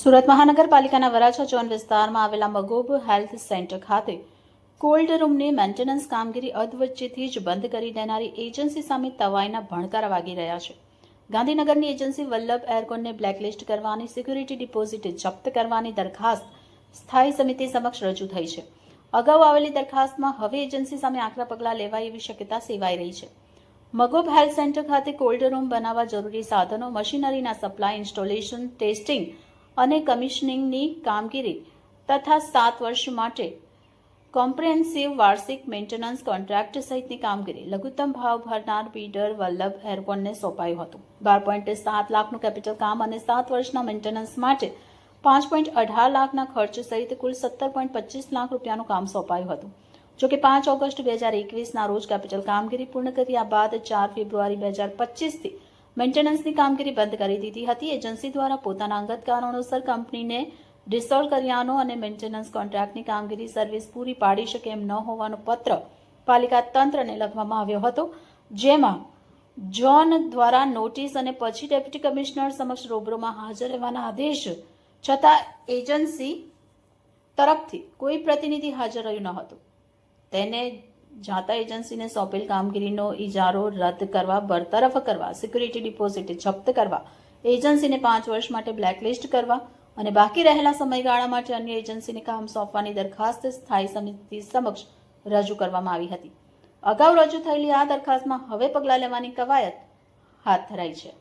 સુરત મહાનગરપાલિકાના વરાછા ચોન વિસ્તારમાં આવેલા મગોબ હેલ્થ સેન્ટર ખાતે કોલ્ડ રૂમની મેન્ટેનન્સ કામગીરી અધવચ્ચેથી જ બંધ કરી દેનારી એજન્સી સામે તવાઈના ભણકારા વાગી રહ્યા છે. ગાંધીનગરની એજન્સી વલ્લભ એરકોનને બ્લેકલિસ્ટ કરવાની સિક્યુરિટી ડિપોઝિટ જપ્ત કરવાની દરખાસ્ત સ્થાયી સમિતિ સમક્ષ રજૂ થઈ છે. અગાઉ આવેલી દરખાસ્તમાં હવે એજન્સી સામે આકરા પગલાં લેવાય એવી શક્યતા સેવાઈ રહી છે. મગોબ હેલ્થ સેન્ટર ખાતે કોલ્ડ રૂમ બનાવવા જરૂરી સાધનો, મશીનરીના સપ્લાય, ઇન્સ્ટોલેશન, ટેસ્ટિંગ અને કમિશનિંગની કામગીરી તથા સાત વર્ષ માટે કોમ્પ્રિહેન્સિવ વાર્ષિક મેન્ટેનન્સ કોન્ટ્રાક્ટ સહિતની કામગીરી લઘુત્તમ ભાવ ભરનાર બિલ્ડર વલ્લભ એરકોનને સોંપાયું હતું. બાર પોઈન્ટ સાત લાખનું કેપિટલ કામ અને સાત વર્ષના મેન્ટેનન્સ માટે પાંચ પોઈન્ટ અઢાર લાખના ખર્ચ સહિત કુલ સત્તર પોઈન્ટ પચીસ લાખ રૂપિયાનું કામ સોંપાયું હતું. જોકે પાંચ ઓગસ્ટ બે હજાર એકવીસના રોજ કેપિટલ કામગીરી પૂર્ણ કર્યા બાદ ચાર ફેબ્રુઆરી બે હજાર પચીસથી મેન્ટેનન્સની કામગીરી બંધ કરી દીધી હતી. એજન્સી દ્વારા પોતાના અંગત કારણોસર કંપનીને ડિસોલ્વ કર્યાનો અને મેન્ટેનન્સ કોન્ટ્રાક્ટની કામગીરી સર્વિસ પૂરી પાડી શકે એમ ન હોવાનો પત્ર પાલિકા તંત્રને લખવામાં આવ્યો હતો, જેમાં જોન દ્વારા નોટિસ અને પછી ડેપ્યુટી કમિશનર સમક્ષ રૂબરૂમાં હાજર રહેવાના આદેશ છતાં એજન્સી તરફથી કોઈ પ્રતિનિધિ હાજર રહ્યું ન હતું. તેને જાતા એજન્સીને સોંપેલ કામગીરીનો ઇજારો રદ કરવા, બરતરફ કરવા, સિક્યુરિટી ડિપોઝિટ જપ્ત કરવા, એજન્સીને પાંચ વર્ષ માટે બ્લેકલિસ્ટ કરવા અને બાકી રહેલા સમયગાળા માટે અન્ય એજન્સીને કામ સોંપવાની દરખાસ્ત સ્થાયી સમિતિ સમક્ષ રજૂ કરવામાં આવી હતી. અગાઉ રજૂ થયેલી આ દરખાસ્તમાં હવે પગલાં લેવાની કવાયત હાથ ધરાઈ છે.